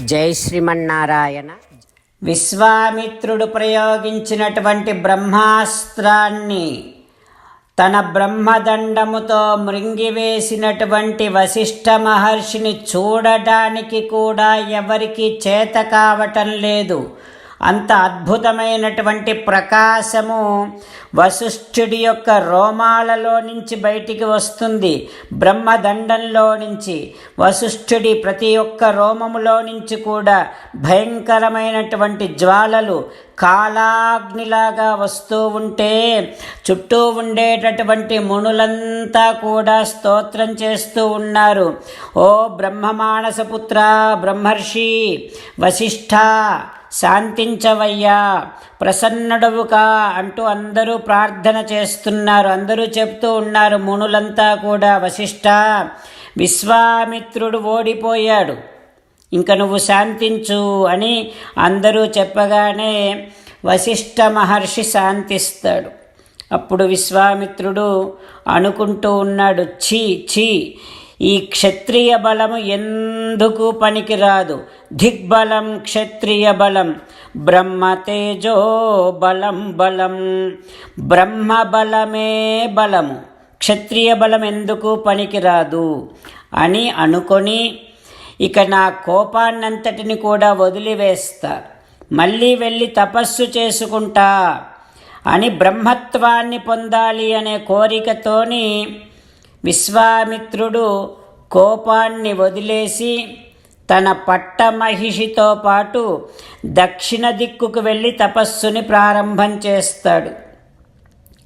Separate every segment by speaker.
Speaker 1: జై శ్రీమన్నారాయణ. విశ్వామిత్రుడు ప్రయోగించినటువంటి బ్రహ్మాస్త్రాన్ని తన బ్రహ్మదండముతో మృంగివేసినటువంటి వశిష్ఠ మహర్షిని చూడడానికి కూడా ఎవరికీ చేత కావటం లేదు. అంత అద్భుతమైనటువంటి ప్రకాశము వశిష్ఠుడి యొక్క రోమాలలో నుంచి బయటికి వస్తుంది బ్రహ్మదండంలో నుంచి. వశిష్ఠుడి ప్రతి ఒక్క రోమములో నుంచి కూడా భయంకరమైనటువంటి జ్వాలలు కాలాగ్నిలాగా వస్తూ ఉంటే చుట్టూ ఉండేటటువంటి మునులంతా కూడా స్తోత్రం చేస్తూ ఉన్నారు. ఓ బ్రహ్మమానసపుత్ర బ్రహ్మర్షి వశిష్ఠ శాంతించవయ్యా. ప్రసన్నుడవుకా అంటూ అందరూ ప్రార్థన చేస్తున్నారు. అందరూ చెప్తూ ఉన్నారు. మునులంతా కూడా వశిష్ట విశ్వామిత్రుడు ఓడిపోయాడు. ఇంక నువ్వు శాంతించు అని అందరూ చెప్పగానే వశిష్ఠ మహర్షి శాంతిస్తాడు. అప్పుడు విశ్వామిత్రుడు అనుకుంటూ ఉన్నాడు ఛీ ఛీ ఈ క్షత్రియ బలము ఎందుకు పనికిరాదు? దిగ్బలం క్షత్రియ బలం బ్రహ్మ తేజో బలం బలం. బ్రహ్మ బలమే బలము క్షత్రియ బలం ఎందుకు పనికిరాదు? అని అనుకొని ఇక నా కోపాన్నంతటిని కూడా వదిలివేస్తా. మళ్ళీ వెళ్ళి తపస్సు చేసుకుంటా అని బ్రహ్మత్వాన్ని పొందాలి అనే కోరికతోని విశ్వామిత్రుడు కోపాన్ని వదిలేసి తన పట్టమహిషితో పాటు దక్షిణ దిక్కుకు వెళ్ళి తపస్సుని ప్రారంభం చేస్తాడు.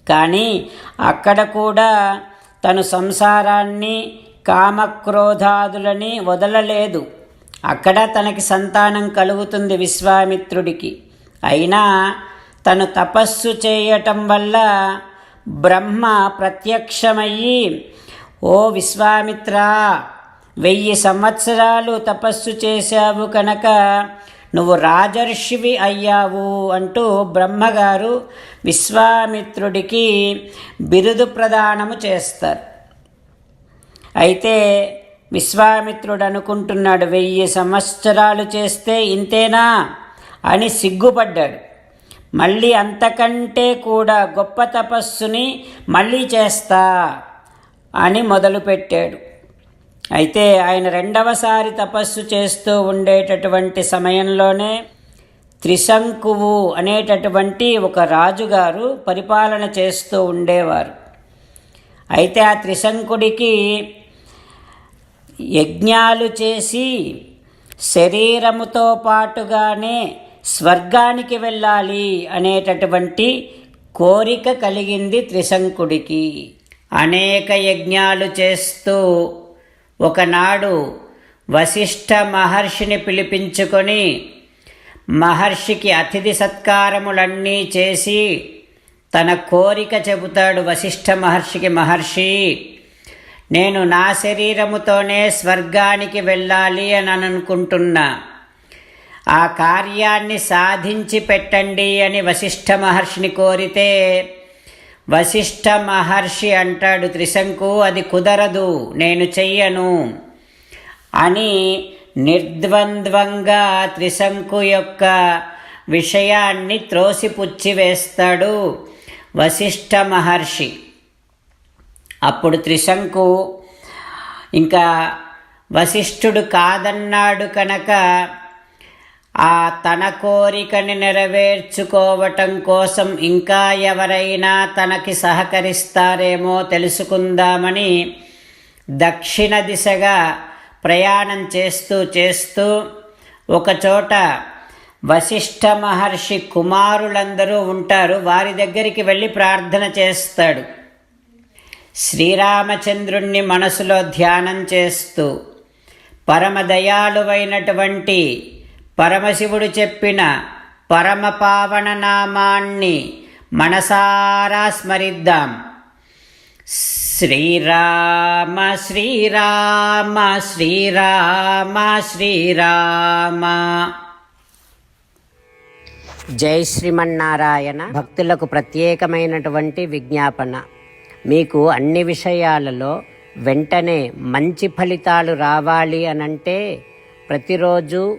Speaker 1: కానీ అక్కడ కూడా తను సంసారాన్ని కామక్రోధాదులని వదలలేదు. అక్కడ తనకి సంతానం కలుగుతుంది విశ్వామిత్రుడికి. అయినా తను తపస్సు చేయటం వల్ల బ్రహ్మ ప్రత్యక్షమయ్యి ఓ విశ్వామిత్ర వెయ్యి సంవత్సరాలు తపస్సు చేశావు కనుక నువ్వు రాజర్షివి అయ్యావు అంటూ బ్రహ్మగారు విశ్వామిత్రుడికి బిరుదు ప్రదానము చేస్తారు. అయితే విశ్వామిత్రుడు అనుకుంటున్నాడు వెయ్యి సంవత్సరాలు చేస్తే ఇంతేనా? అని సిగ్గుపడ్డాడు. మళ్ళీ అంతకంటే కూడా గొప్ప తపస్సుని మళ్ళీ చేస్తా. అని మొదలుపెట్టాడు. అయితే ఆయన రెండవసారి తపస్సు చేస్తూ ఉండేటటువంటి సమయంలోనే త్రిశంకువు అనేటటువంటి ఒక రాజుగారు పరిపాలన చేస్తూ ఉండేవారు. అయితే ఆ త్రిశంకుడికి యజ్ఞాలు చేసి శరీరముతో పాటుగానే స్వర్గానికి వెళ్ళాలి అనేటటువంటి కోరిక కలిగింది త్రిశంకుడికి. అనేక యజ్ఞాలు చేస్తూ ఒకనాడు వశిష్ఠ మహర్షిని పిలిపించుకొని మహర్షికి అతిథి సత్కారములన్నీ చేసి తన కోరిక చెబుతాడు వశిష్ఠ మహర్షికి మహర్షి నేను నా శరీరముతోనే స్వర్గానికి వెళ్ళాలి అని అనుకుంటున్నా ఆ కార్యాన్ని సాధించి పెట్టండి అని వశిష్ఠ మహర్షిని కోరితే వశిష్ఠ మహర్షి అంటాడు త్రిశంకు అది కుదరదు నేను చెయ్యను. అని నిర్ద్వంద్వంగా త్రిశంకు యొక్క విషయాన్ని త్రోసిపుచ్చి వేస్తాడు వశిష్ఠ మహర్షి. అప్పుడు త్రిశంకు ఇంకా వశిష్ఠుడు కాదన్నాడు కనుక ఆ తన కోరికని నెరవేర్చుకోవటం కోసం ఇంకా ఎవరైనా తనకి సహకరిస్తారేమో తెలుసుకుందామని దక్షిణ దిశగా ప్రయాణం చేస్తూ చేస్తూ ఒకచోట వశిష్ఠ మహర్షి కుమారులందరూ ఉంటారు. వారి దగ్గరికి వెళ్ళి ప్రార్థన చేస్తాడు. శ్రీరామచంద్రుణ్ణి మనసులో ధ్యానం చేస్తూ పరమదయాలువైనటువంటి పరమశివుడు చెప్పిన పరమపావన నామాన్ని మనసారా స్మరిద్దాం. శ్రీరామ శ్రీరామ శ్రీరామ శ్రీరామ. జై శ్రీమన్నారాయణ. భక్తులకు ప్రత్యేకమైనటువంటి విజ్ఞాపన. మీకు అన్ని విషయాలలో వెంటనే మంచి ఫలితాలు రావాలి అనంటే ప్రతిరోజు